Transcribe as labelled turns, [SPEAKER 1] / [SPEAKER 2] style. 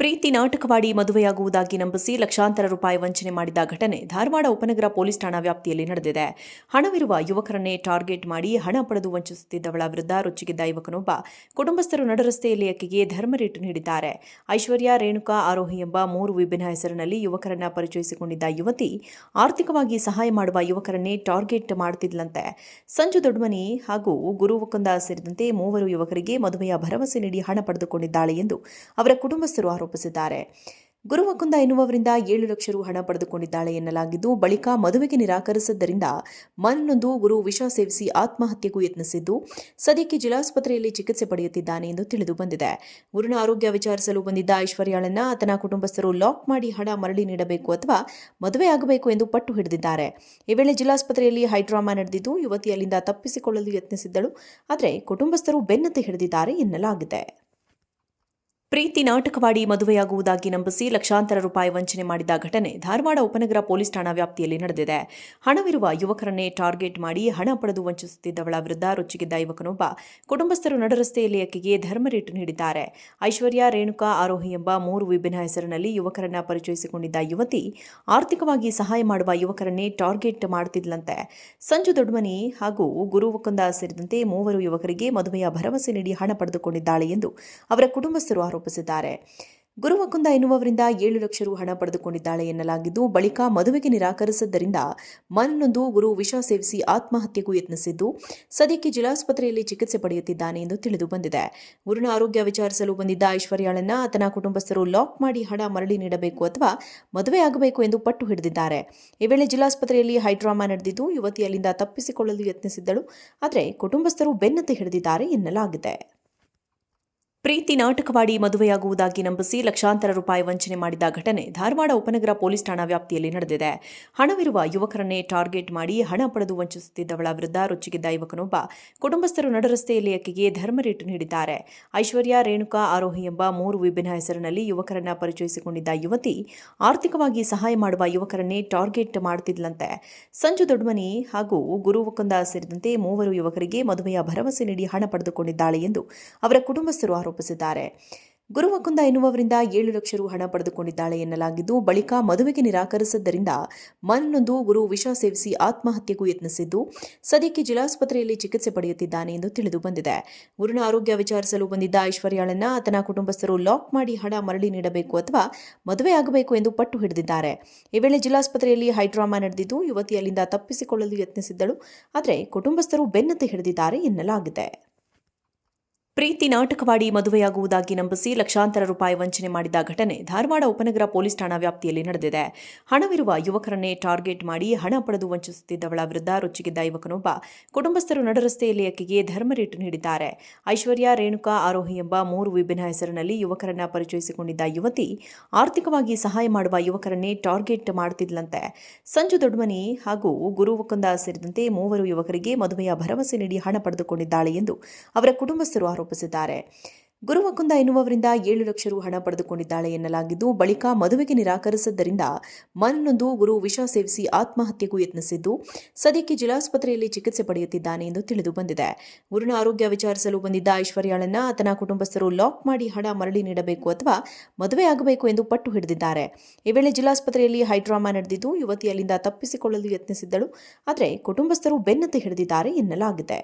[SPEAKER 1] ಪ್ರೀತಿ ನಾಟಕವಾಡಿ ಮದುವೆಯಾಗುವುದಾಗಿ ನಂಬಿಸಿ ಲಕ್ಷಾಂತರ ರೂಪಾಯಿ ವಂಚನೆ ಮಾಡಿದ ಘಟನೆ ಧಾರವಾಡ ಉಪನಗರ ಪೊಲೀಸ್ ಠಾಣಾ ವ್ಯಾಪ್ತಿಯಲ್ಲಿ ನಡೆದಿದೆ. ಹಣವಿರುವ ಯುವಕರನ್ನೇ ಟಾರ್ಗೆಟ್ ಮಾಡಿ ಹಣ ಪಡೆದು ವಂಚಿಸುತ್ತಿದ್ದವಳ ವಿರುದ್ಧ ರೊಚ್ಚಿಗಿದ್ದ ಯುವಕನೊಬ್ಬ ಕುಟುಂಬಸ್ಥರು ನಡರಸ್ತೆಯಲ್ಲಿ ಅಕ್ಕಿಗೆ ಧರ್ಮರೇಟು ನೀಡಿದ್ದಾರೆ. ಐಶ್ವರ್ಯ, ರೇಣುಕಾ, ಆರೋಹಿ ಎಂಬ ಮೂರು ವಿಭಿನ್ನ ಹೆಸರಿನಲ್ಲಿ ಯುವಕರನ್ನ ಪರಿಚಯಿಸಿಕೊಂಡಿದ್ದ ಯುವತಿ ಆರ್ಥಿಕವಾಗಿ ಸಹಾಯ ಮಾಡುವ ಯುವಕರನ್ನೇ ಟಾರ್ಗೆಟ್ ಮಾಡುತ್ತಿದ್ದಂತೆ ಸಂಜು ದೊಡ್ಮನಿ ಹಾಗೂ ಗುರು ವಕುಂದ ಸೇರಿದಂತೆ ಮೂವರು ಯುವಕರಿಗೆ ಮದುವೆಯ ಭರವಸೆ ನೀಡಿ ಹಣ ಪಡೆದುಕೊಂಡಿದ್ದಾಳೆ ಎಂದು ಅವರ ಕುಟುಂಬಸ್ಥರು ಆರೋಪಿಸಿದ್ದಾರೆ. ಗುರು ವಕುಂದ ಎನ್ನುವವರಿಂದ ಏಳು ಲಕ್ಷ ರು ಹಣ ಪಡೆದುಕೊಂಡಿದ್ದಾಳೆ ಎನ್ನಲಾಗಿದ್ದು, ಬಳಿಕ ಮದುವೆಗೆ ನಿರಾಕರಿಸಿದ್ದರಿಂದ ಮನನೊಂದು ಗುರು ವಿಷ ಸೇವಿಸಿ ಆತ್ಮಹತ್ಯೆಗೂ ಯತ್ನಿಸಿದ್ದು, ಸದ್ಯಕ್ಕೆ ಜಿಲ್ಲಾಸ್ಪತ್ರೆಯಲ್ಲಿ ಚಿಕಿತ್ಸೆ ಪಡೆಯುತ್ತಿದ್ದಾನೆ ಎಂದು ತಿಳಿದು ಬಂದಿದೆ. ಗುರುನ ಆರೋಗ್ಯ ವಿಚಾರಿಸಲು ಬಂದಿದ್ದ ಐಶ್ವರ್ಯಾಳನ್ನ ಆತನ ಕುಟುಂಬಸ್ಥರು ಲಾಕ್ ಮಾಡಿ ಹಣ ಮರಳಿ ನೀಡಬೇಕು ಅಥವಾ ಮದುವೆ ಆಗಬೇಕು ಎಂದು ಪಟ್ಟು ಹಿಡಿದಿದ್ದಾರೆ. ಈ ವೇಳೆ ಜಿಲ್ಲಾಸ್ಪತ್ರೆಯಲ್ಲಿ ಹೈಡ್ರಾಮಾ ನಡೆದಿದ್ದು ಯುವತಿ ಅಲ್ಲಿಂದ ತಪ್ಪಿಸಿಕೊಳ್ಳಲು ಯತ್ನಿಸಿದ್ದಳು, ಆದರೆ ಕುಟುಂಬಸ್ಥರು ಬೆನ್ನತ್ತಿ ಹಿಡಿದಿದ್ದಾರೆ ಎನ್ನಲಾಗಿದೆ. ಪ್ರೀತಿ ನಾಟಕವಾಡಿ ಮದುವೆಯಾಗುವುದಾಗಿ ನಂಬಿಸಿ ಲಕ್ಷಾಂತರ ರೂಪಾಯಿ ವಂಚನೆ ಮಾಡಿದ ಘಟನೆ ಧಾರವಾಡ ಉಪನಗರ ಪೊಲೀಸ್ ಠಾಣಾ ವ್ಯಾಪ್ತಿಯಲ್ಲಿ ನಡೆದಿದೆ. ಹಣವಿರುವ ಯುವಕರನ್ನೇ ಟಾರ್ಗೆಟ್ ಮಾಡಿ ಹಣ ಪಡೆದು ವಂಚಿಸುತ್ತಿದ್ದವಳ ವಿರುದ್ಧ ರೊಚ್ಚಿಗಿದ್ದ ಯುವಕನೊಬ್ಬ ಕುಟುಂಬಸ್ಥರು ನಡರಸ್ತೆಯಲ್ಲಿ ಆಕೆಗೆ ಧರ್ಮರೇಟು ನೀಡಿದ್ದಾರೆ. ಐಶ್ವರ್ಯ, ರೇಣುಕಾ, ಆರೋಹಿ ಎಂಬ ಮೂರು ವಿಭಿನ್ನ ಹೆಸರಿನಲ್ಲಿ ಯುವಕರನ್ನ ಪರಿಚಯಿಸಿಕೊಂಡಿದ್ದ ಯುವತಿ ಆರ್ಥಿಕವಾಗಿ ಸಹಾಯ ಮಾಡುವ ಯುವಕರನ್ನೇ ಟಾರ್ಗೆಟ್ ಮಾಡುತ್ತಿದ್ದಂತೆ ಸಂಜು ದೊಡ್ಮನಿ ಹಾಗೂ ಗುರು ವಕುಂದ ಸೇರಿದಂತೆ ಮೂವರು ಯುವಕರಿಗೆ ಮದುವೆಯ ಭರವಸೆ ನೀಡಿ ಹಣ ಪಡೆದುಕೊಂಡಿದ್ದಾಳೆ ಎಂದು ಅವರ ಕುಟುಂಬಸ್ಥರು ಆರೋಪಿಸಿದ್ದಾರೆ. ಗುರು ವಕುಂದ ಎನ್ನುವವರಿಂದ ಏಳು ಲಕ್ಷ ರು ಹಣ ಪಡೆದುಕೊಂಡಿದ್ದಾಳೆ ಎನ್ನಲಾಗಿದ್ದು, ಬಳಿಕ ಮದುವೆಗೆ ನಿರಾಕರಿಸಿದ್ದರಿಂದ ಮನನೊಂದು ಗುರು ವಿಷ ಸೇವಿಸಿ ಆತ್ಮಹತ್ಯೆಗೂ ಯತ್ನಿಸಿದ್ದು, ಸದ್ಯಕ್ಕೆ ಜಿಲ್ಲಾಸ್ಪತ್ರೆಯಲ್ಲಿ ಚಿಕಿತ್ಸೆ ಪಡೆಯುತ್ತಿದ್ದಾನೆ ಎಂದು ತಿಳಿದು ಬಂದಿದೆ. ಗುರುನ ಆರೋಗ್ಯ ವಿಚಾರಿಸಲು ಬಂದಿದ್ದ ಐಶ್ವರ್ಯಾಳನ್ನ ಆತನ ಕುಟುಂಬಸ್ಥರು ಲಾಕ್ ಮಾಡಿ ಹಣ ಮರಳಿ ನೀಡಬೇಕು ಅಥವಾ ಮದುವೆಯಾಗಬೇಕು ಎಂದು ಪಟ್ಟು ಹಿಡಿದಿದ್ದಾರೆ. ಈ ವೇಳೆ ಜಿಲ್ಲಾಸ್ಪತ್ರೆಯಲ್ಲಿ ಹೈಡ್ರಾಮಾ ನಡೆದಿದ್ದು, ಯುವತಿ ಅಲ್ಲಿಂದ ತಪ್ಪಿಸಿಕೊಳ್ಳಲು ಯತ್ನಿಸಿದ್ದಳು, ಆದರೆ ಕುಟುಂಬಸ್ಥರು ಬೆನ್ನತ್ತಿ ಹಿಡಿದಿದ್ದಾರೆ ಎನ್ನಲಾಗಿದೆ. ಪ್ರೀತಿ ನಾಟಕವಾಡಿ ಮದುವೆಯಾಗುವುದಾಗಿ ನಂಬಿಸಿ ಲಕ್ಷಾಂತರ ರೂಪಾಯಿ ವಂಚನೆ ಮಾಡಿದ ಘಟನೆ ಧಾರವಾಡ ಉಪನಗರ ಪೊಲೀಸ್ ಠಾಣಾ ವ್ಯಾಪ್ತಿಯಲ್ಲಿ ನಡೆದಿದೆ. ಹಣವಿರುವ ಯುವಕರನ್ನೇ ಟಾರ್ಗೆಟ್ ಮಾಡಿ ಹಣ ಪಡೆದು ವಂಚಿಸುತ್ತಿದ್ದವಳ ವಿರುದ್ಧ ರೊಚ್ಚಿಗಿದ್ದ ಯುವಕನೊಬ್ಬ ಕುಟುಂಬಸ್ಥರು ನಡರಸ್ತೆಯಲ್ಲಿ ಆಕೆಗೆ ಧರ್ಮರೇಟು ನೀಡಿದ್ದಾರೆ. ಐಶ್ವರ್ಯ, ರೇಣುಕಾ, ಆರೋಹಿ ಎಂಬ ಮೂರು ವಿಭಿನ್ನ ಹೆಸರಿನಲ್ಲಿ ಯುವಕರನ್ನ ಪರಿಚಯಿಸಿಕೊಂಡಿದ್ದ ಯುವತಿ ಆರ್ಥಿಕವಾಗಿ ಸಹಾಯ ಮಾಡುವ ಯುವಕರನ್ನೇ ಟಾರ್ಗೆಟ್ ಮಾಡುತ್ತಿದ್ದಂತೆ ಸಂಜು ದೊಡ್ಮನಿ ಹಾಗೂ ಗುರು ವಕುಂದ ಸೇರಿದಂತೆ ಮೂವರು ಯುವಕರಿಗೆ ಮದುವೆಯ ಭರವಸೆ ನೀಡಿ ಹಣ ಪಡೆದುಕೊಂಡಿದ್ದಾಳೆ ಎಂದು ಅವರ ಕುಟುಂಬಸ್ಥರು ಆರೋಪಿಸಿದ್ದಾರೆ ಗುರು ವಕುಂದ ಎನ್ನುವವರಿಂದ ಏಳು ಲಕ್ಷ ರು ಹಣ ಪಡೆದುಕೊಂಡಿದ್ದಾಳೆ ಎನ್ನಲಾಗಿದ್ದು, ಬಳಿಕ ಮದುವೆಗೆ ನಿರಾಕರಿಸಿದ್ದರಿಂದ ಮನನೊಂದು ಗುರು ವಿಷ ಸೇವಿಸಿ ಆತ್ಮಹತ್ಯೆಗೂ ಯತ್ನಿಸಿದ್ದು, ಸದ್ಯಕ್ಕೆ ಜಿಲ್ಲಾಸ್ಪತ್ರೆಯಲ್ಲಿ ಚಿಕಿತ್ಸೆ ಪಡೆಯುತ್ತಿದ್ದಾನೆ ಎಂದು ತಿಳಿದು ಬಂದಿದೆ. ಗುರುನ ಆರೋಗ್ಯ ವಿಚಾರಿಸಲು ಬಂದಿದ್ದ ಐಶ್ವರ್ಯಾಳನ್ನ ಆತನ ಕುಟುಂಬಸ್ಥರು ಲಾಕ್ ಮಾಡಿ ಹಣ ಮರಳಿ ನೀಡಬೇಕು ಅಥವಾ ಮದುವೆ ಆಗಬೇಕು ಎಂದು ಪಟ್ಟು ಹಿಡಿದಿದ್ದಾರೆ. ಈ ವೇಳೆ ಜಿಲ್ಲಾಸ್ಪತ್ರೆಯಲ್ಲಿ ಹೈಡ್ರಾಮಾ ನಡೆದಿದ್ದು, ಯುವತಿ ಅಲ್ಲಿಂದ ತಪ್ಪಿಸಿಕೊಳ್ಳಲು ಯತ್ನಿಸಿದ್ದಳು. ಆದರೆ ಕುಟುಂಬಸ್ಥರು ಬೆನ್ನತ್ತಿ ಹಿಡಿದಿದ್ದಾರೆ ಎನ್ನಲಾಗಿದೆ. ಪ್ರೀತಿ ನಾಟಕವಾಡಿ ಮದುವೆಯಾಗುವುದಾಗಿ ನಂಬಿಸಿ ಲಕ್ಷಾಂತರ ರೂಪಾಯಿ ವಂಚನೆ ಮಾಡಿದ ಘಟನೆ ಧಾರವಾಡ ಉಪನಗರ ಪೊಲೀಸ್ ಠಾಣಾ ವ್ಯಾಪ್ತಿಯಲ್ಲಿ ನಡೆದಿದೆ. ಹಣವಿರುವ ಯುವಕರನ್ನೇ ಟಾರ್ಗೆಟ್ ಮಾಡಿ ಹಣ ಪಡೆದು ವಂಚಿಸುತ್ತಿದ್ದವಳ ವಿರುದ್ಧ ರೊಚ್ಚಿಗಿದ್ದ ಯುವಕನೊಬ್ಬ ಕುಟುಂಬಸ್ಥರು ನಡರಸ್ತೆಯಲ್ಲಿ ಆಕೆಗೆ ಧರ್ಮರೇಟು ನೀಡಿದ್ದಾರೆ. ಐಶ್ವರ್ಯ, ರೇಣುಕಾ, ಆರೋಹಿ ಎಂಬ ಮೂರು ವಿಭಿನ್ನ ಹೆಸರಿನಲ್ಲಿ ಯುವಕರನ್ನ ಪರಿಚಯಿಸಿಕೊಂಡಿದ್ದ ಯುವತಿ ಆರ್ಥಿಕವಾಗಿ ಸಹಾಯ ಮಾಡುವ ಯುವಕರನ್ನೇ ಟಾರ್ಗೆಟ್ ಮಾಡುತ್ತಿದ್ದಂತೆ ಸಂಜು ದೊಡ್ಮನಿ ಹಾಗೂ ಗುರು ವಕುಂದ ಸೇರಿದಂತೆ ಮೂವರು ಯುವಕರಿಗೆ ಮದುವೆಯ ಭರವಸೆ ನೀಡಿ ಹಣ ಪಡೆದುಕೊಂಡಿದ್ದಾಳೆ ಎಂದು ಅವರ ಕುಟುಂಬಸ್ಥರು ಆರೋಪಿಸಿದ್ದಾರೆ. ಗುರು ವಕುಂದ ಎನ್ನುವವರಿಂದ ಏಳು ಲಕ್ಷ ರು ಹಣ ಪಡೆದುಕೊಂಡಿದ್ದಾಳೆ ಎನ್ನಲಾಗಿದ್ದು, ಬಳಿಕ ಮದುವೆಗೆ ನಿರಾಕರಿಸಿದ್ದರಿಂದ ಮನನೊಂದು ಗುರು ವಿಷ ಸೇವಿಸಿ ಆತ್ಮಹತ್ಯೆಗೂ ಯತ್ನಿಸಿದ್ದು, ಸದ್ಯಕ್ಕೆ ಜಿಲ್ಲಾಸ್ಪತ್ರೆಯಲ್ಲಿ ಚಿಕಿತ್ಸೆ ಪಡೆಯುತ್ತಿದ್ದಾನೆ ಎಂದು ತಿಳಿದು ಬಂದಿದೆ. ಗುರುನ ಆರೋಗ್ಯ ವಿಚಾರಿಸಲು ಬಂದಿದ್ದ ಐಶ್ವರ್ಯಾಳನ್ನ ಆತನ ಕುಟುಂಬಸ್ಥರು ಲಾಕ್ ಮಾಡಿ ಹಣ ಮರಳಿ ನೀಡಬೇಕು ಅಥವಾ ಮದುವೆ ಆಗಬೇಕು ಎಂದು ಪಟ್ಟು ಹಿಡಿದಿದ್ದಾರೆ. ಈ ವೇಳೆ ಜಿಲ್ಲಾಸ್ಪತ್ರೆಯಲ್ಲಿ ಹೈಡ್ರಾಮಾ ನಡೆದಿದ್ದು ಯುವತಿ ಅಲ್ಲಿಂದ ತಪ್ಪಿಸಿಕೊಳ್ಳಲು ಯತ್ನಿಸಿದ್ದಳು, ಆದರೆ ಕುಟುಂಬಸ್ಥರು ಬೆನ್ನತ್ತಿ ಹಿಡಿದಿದ್ದಾರೆ ಎನ್ನಲಾಗಿದೆ.